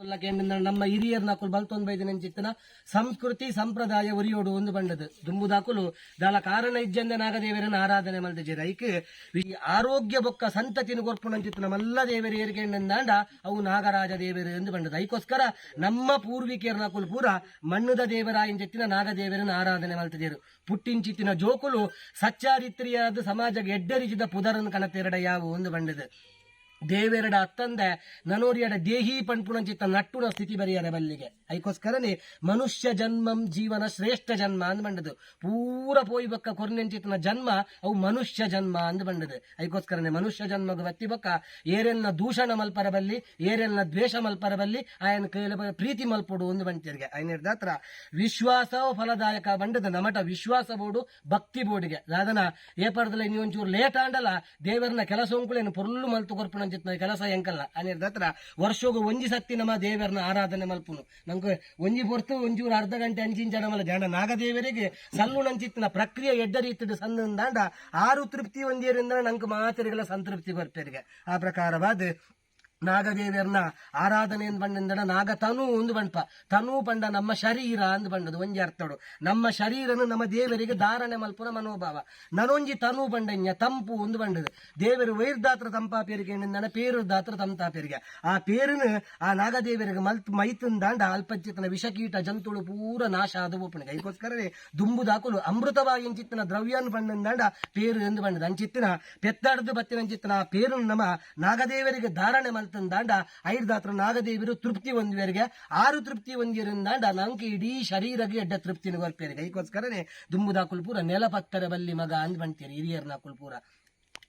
ನಮ್ಮ ಹಿರಿಯರ್ ನಾಕುಲು ಬಲ್ತೊಂದು ಬೈದಿನ ಚಿತ್ತನ ಸಂಸ್ಕೃತಿ ಸಂಪ್ರದಾಯ ಉರಿಯೋಡು ಒಂದು ಬಂಡದು ದುಂಬುದಾಕುಲು ದಾಲ ಕಾರಣ ಇಜ್ಜಂದ ನಾಗದೇವರನ್ನ ಆರಾಧನೆ ಮಲ್ದ ಐಕ್ ಈ ಆರೋಗ್ಯ ಬೊಕ್ಕ ಸಂತತಿನ ಕೊರ್ಪುಣ ಚಿತ್ತನ ಮಲ್ಲ ದೇವರು ಏರಿಕೆಂಡಂದಾಂಡ ಅವು ನಾಗರಾಜ ದೇವರು ಎಂದು ಬಂಡದು ಐಕೋಸ್ಕರ ನಮ್ಮ ಪೂರ್ವಿಕರ ನಾಕುಲು ಪೂರ ಮಣ್ಣದ ದೇವರಾಯಿನ ಚಿತ್ತಿನ ನಾಗದೇವರನ್ನ ಆರಾಧನೆ ಮಲ್ತಿದ್ದೀರು ಪುಟ್ಟಿಂಚಿತ್ತಿನ ಜೋಕುಲು ಸಚ್ಚಾರಿತ್ರಿಯಾದ ಸಮಾಜಕ್ಕೆ ಎಡ್ಡರಿಸಿದ ಪುದರನ್ನು ಕಣತೆರಡ ಯಾವ ಒಂದು ಬಂಡದು ದೇವೆರಡ ಅತ್ತಂದೆ ನನೋರಿಯಡ ದೇಹಿ ಪಂಪುಣಂಚಿತ್ತ ನಟ್ಟುನ ಸ್ಥಿತಿ ಬರೆಯರೆ ಬಲ್ಲಿಗೆ. ಐಕೋಸ್ಕರನೇ ಮನುಷ್ಯ ಜನ್ಮಂ ಜೀವನ ಶ್ರೇಷ್ಠ ಜನ್ಮ ಅಂದ್ ಬಂಡದು ಪೂರ ಪೋಯಿ ಬಕ್ಕ ಕೊರ್ನೆಂಚಿತ್ತನ ಜನ್ಮ ಅವು ಮನುಷ್ಯ ಜನ್ಮ ಅಂದ್ ಬಂಡದು ಐಕೋಸ್ಕರನೇ ಮನುಷ್ಯ ಜನ್ಮಗ ವ್ಯಕ್ತಿ ಬಕ್ಕ ಏರೆಲ್ನ ದೂಷಣ ಮಲ್ಪರ ಬಲ್ಲಿ, ಏರೆಲ್ನ ದ್ವೇಷ ಮಲ್ಪರ ಬಲ್ಲಿ ಆಯನ ಕೈಲ ಪ್ರೀತಿ ಮಲ್ಪಡು ಅಂದ್ ಬಂತಿರ್ಗೆ. ಆಯ್ನ ಹಿಡ್ದಾತ್ರ ವಿಶ್ವಾಸ ಫಲದಾಯಕ ಬಂಡದ ನಮಟ ವಿಶ್ವಾಸ ಬೋಡು, ಭಕ್ತಿ ಬೋಡಿಗೆ. ಅದನ್ನ ಏಪರದಲ್ಲಿ ಒಂಚೂರು ಲೇಟ್ ಆಂಡಲ್ಲ, ದೇವರನ್ನ ಕೆಲಸ ಉಂಕುಳೇನು ಪೊರ್ಲು ಮಲ್ತು ಕೊರ್ಪುಣ ಅಂಚಿತ್ತ ಕೆಲಸ ಎಂಕಲ್ಲ. ಅನ್ನಿರ್ದ ಹತ್ರ ವರ್ಷೋಗ ಒಂಜಿ ಸತ್ತಿ ನಮ್ಮ ದೇವರನ್ನ ಆರಾಧನೆ ಮಲ್ಪುನು. ನಂಗೆ ಒಂಜಿ ಪೊರ್ತು ಒಂಜೂರು ಅರ್ಧ ಗಂಟೆ ಅಂಚಿಂಚಡ ಮಲ ಗಂಡ ನಾಗದೇವರಿಗೆ ಸಲ್ಲು ನಂಚಿತ್ತಿನ ಪ್ರಕ್ರಿಯೆ ಎಡ್ಡ ರೀತಿಯ ಸಣ್ಣದಾಂಡ ಆರು ತೃಪ್ತಿ ಒಂದಿಯರಿಂದ ನಂಗೆ ಮಾತರಿಗಳ ಸಂತೃಪ್ತಿ ಬರ್ಪೇರಿಗೆ ಆ ಪ್ರಕಾರವಾದ ನಾಗದೇವಿಯರ್ನ ಆರಾಧನೆ ಎಂದು ಬಂಡ ನಾಗ ತನು ಒಂದು ಬಣ್ಪ ತನು ಪಂಡ ನಮ್ಮ ಶರೀರ ಅಂದ್ ಬಂಡದು ಒಂಜಿ ಅರ್ಥಡು ನಮ್ಮ ಶರೀರನು ನಮ್ಮ ದೇವರಿಗೆ ಧಾರಣೆ ಮಲ್ಪುನ ಮನೋಭಾವ. ನನೊಂಜಿ ತನು ಬಂಡಂಜ ತಂಪು ಒಂದು ಬಂಡದು ದೇವರು ವೈರ್ದಾತ್ರ ತಂಪಾಪೇರಿಗೆ ನನ್ನ ಪೇರು ದಾತ್ರ ತಂತಾಪೇರಿಗೆ ಆ ಪೇರುನು ಆ ನಾಗದೇವರಿಗೆ ಮಲ್ತ್ ಮೈತಂದಾಂಡ ಅಲ್ಪಚಿತ್ತನ ವಿಷಕೀಟ ಜಂತುಳು ಪೂರ ನಾಶ ಆದ ಅದಕ್ಕೋಸ್ಕರವೇ ದುಂಬು ದಾಕುಲು ಅಮೃತವಾಗಿ ಅಂಚಿತ್ತಿನ ದ್ರವ್ಯಾನ್ ಬಂಡಂದಾಂಡ ಪೇರು ಎಂದು ಬಂಡದ ಅಂಚಿತ್ತಿನ ಪೆತ್ತಾಡದು ಬತ್ತಿನ ಅಂಚಿತ್ತಿನ ಆ ಪೇರು ನಮ್ಮ ನಾಗದೇವರಿಗೆ ಧಾರಣೆ ಮಲ್ತಂದಾಂಡ ಐರ್ದಾತ್ರ ನಾಗದೇವಿರು ತೃಪ್ತಿ ಹೊಂದುವರಿಗೆ, ಆರು ತೃಪ್ತಿ ಹೊಂದಿರಿಂದಾಂಡ ನಂಕೆ ಇಡೀ ಶರೀರಗೆ ಎಡ್ಡ ತೃಪ್ತಿನ ಬರ್ಪೇರಿಗೆ ಅದಕ್ಕೋಸ್ಕರನೇ ದುಂಬುದಾಕುಲ್ ಪೂರ ನೆಲಪತ್ತರ ಬಲ್ಲಿ ಮಗ ಅಂದ್ಬಂತೀರಿ ಹಿರಿಯರ್ನ ಹಿರಿಯರ್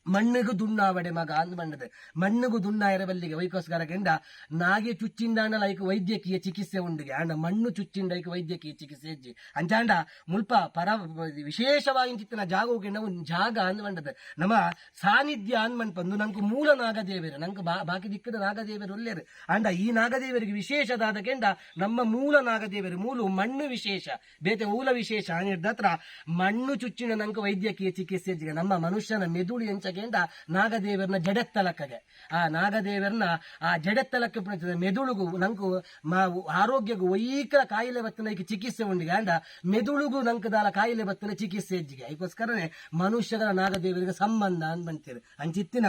ನಾಕುಲ್ ಪೂರ ಮಣ್ಣಿಗೂ ದುಣ್ಣ ಇರಬಲ್ಲಿಗೆ ವೈಕೋಸ್ಕರ ಕೆಂಡ ನಾಗೆ ಚುಚ್ಚಿಂದಾಂಡ ಲೈಕ್ ವೈದ್ಯಕೀಯ ಚಿಕಿತ್ಸೆ ಉಂಡಿಗೆ. ಅಣ್ಣ ಮಣ್ಣು ಚುಚ್ಚಿಂಡ ಐಕ್ ವೈದ್ಯಕೀಯ ಚಿಕಿತ್ಸೆ ಹೆಜ್ಜಿ ಅಂಚಾಂಡ ಮುಲ್ಪ ಪರ ವಿಶೇಷವಾಗಿ ಚಿತ್ತಿನ ಜಾಗ ಹೋಗಿ ನಾವು ಜಾಗ ಅಂದ್ ಬಂಡದೆ ನಮ್ಮ ಸಾನ್ನಿಧ್ಯ ಮನ್ಪಂದು ನಂಗೆ ಮೂಲ ನಾಗದೇವರು ನಂಗೆ ಬಾ, ಬಾಕಿ ದಿಕ್ಕದ ನಾಗದೇವರು ಒಳ್ಳೆಯರು. ಅಂಡ ಈ ನಾಗದೇವರಿಗೆ ವಿಶೇಷದಾದ ಕೆಂಡ ನಮ್ಮ ಮೂಲ ನಾಗದೇವರು, ಮೂಲ ಮಣ್ಣು ವಿಶೇಷ. ಬೇತೆ ಮೂಲ ವಿಶೇಷ. ಹತ್ರ ಮಣ್ಣು ಚುಚ್ಚಿನ ನಂಗೆ ವೈದ್ಯಕೀಯ ಚಿಕಿತ್ಸೆ ಹೆಜ್ಜಿಗೆ ನಮ್ಮ ಮನುಷ್ಯನ ಮೆದುಳು ಎಂಚಕೆಂಡ ನಾಗದೇವರನ್ನ ಜಡೆತ್ತಲಕ್ಕಗೆ ಆ ನಾಗದೇವರನ್ನ ಆ ಜಡೆತ್ತಲಕ್ಕೆ ಪುಣಿತದೆ ಮೆದುಳುಗು ನಂಕು ಆರೋಗ್ಯಗೂ ವೈಕ ಕಾಯಿಲೆ ಬತ್ತನ ಚಿಕಿತ್ಸೆ ಉಂಡಿಗೆ. ಅಂಡ ಮೆದುಳುಗು ನಂಕದಾಲ ಕಾಯಿಲೆ ಬತ್ತನ ಚಿಕಿತ್ಸೆ ಹೆಜ್ಜಿಗೆ ಅದಕ್ಕೋಸ್ಕರನೇ ಮನುಷ್ಯರ ನಾಗದೇವರಿಗೆ ಸಂಬಂಧ ಅಂತ ಅಂಚಿತ್ತಿನ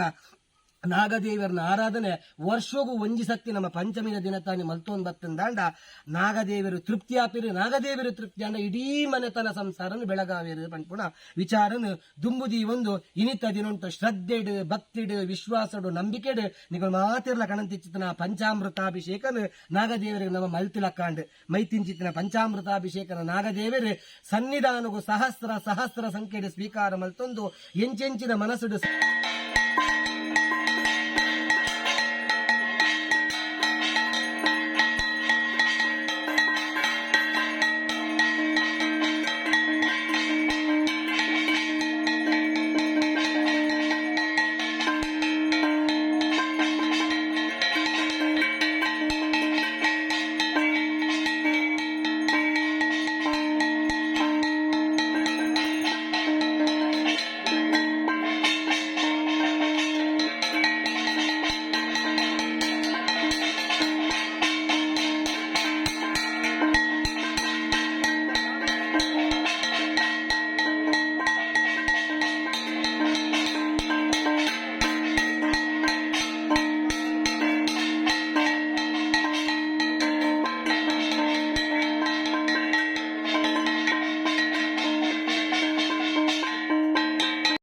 ನಾಗದೇವರನ ಆರಾಧನೆ ವರ್ಷಗೂ ಒಂಜಿ ಸತ್ತಿ ನಮ್ಮ ಪಂಚಮಿನ ದಿನ ತಾನೆ ಮಲ್ತೊಂದು ಬತ್ತಂದಾಂಡ ನಾಗದೇವರು ತೃಪ್ತಿ ಆಪಿರು. ನಾಗದೇವರು ತೃಪ್ತಿ ಅಂಡ ಇಡೀ ಮನೆತನ ಸಂಸಾರನು ಬೆಳಗಾವಿರು ಪಂಪುಣ ವಿಚಾರನು ದುಂಬುದಿ ಒಂದು ಇನಿತ ದಿನುಂಟು ಶ್ರದ್ಧೆಡು, ಭಕ್ತಿಡು, ವಿಶ್ವಾಸಡು, ನಂಬಿಕೆಡು. ನಿಗ ಮಾತಿರ್ಲ ಕಣಂತಿಚ್ಚಿತನ ಪಂಚಾಮೃತಾಭಿಷೇಕನು ನಾಗದೇವರಿಗೆ ನಮ್ಮ ಮಲ್ತಿಲಕ್ಕಾಂಡ್ ಮೈತಿಂಚಿತ್ತಿನ ಪಂಚಾಮೃತಾಭಿಷೇಕನ ನಾಗದೇವರು ಸನ್ನಿಧಾನಗೂ ಸಹಸ್ರ ಸಹಸ್ರ ಸಂಖ್ಯೆಡು ಸ್ವೀಕಾರ ಮಲ್ತೊಂದು. ಎಂಚೆಂಚಿನ ಮನಸ್ಸುಡು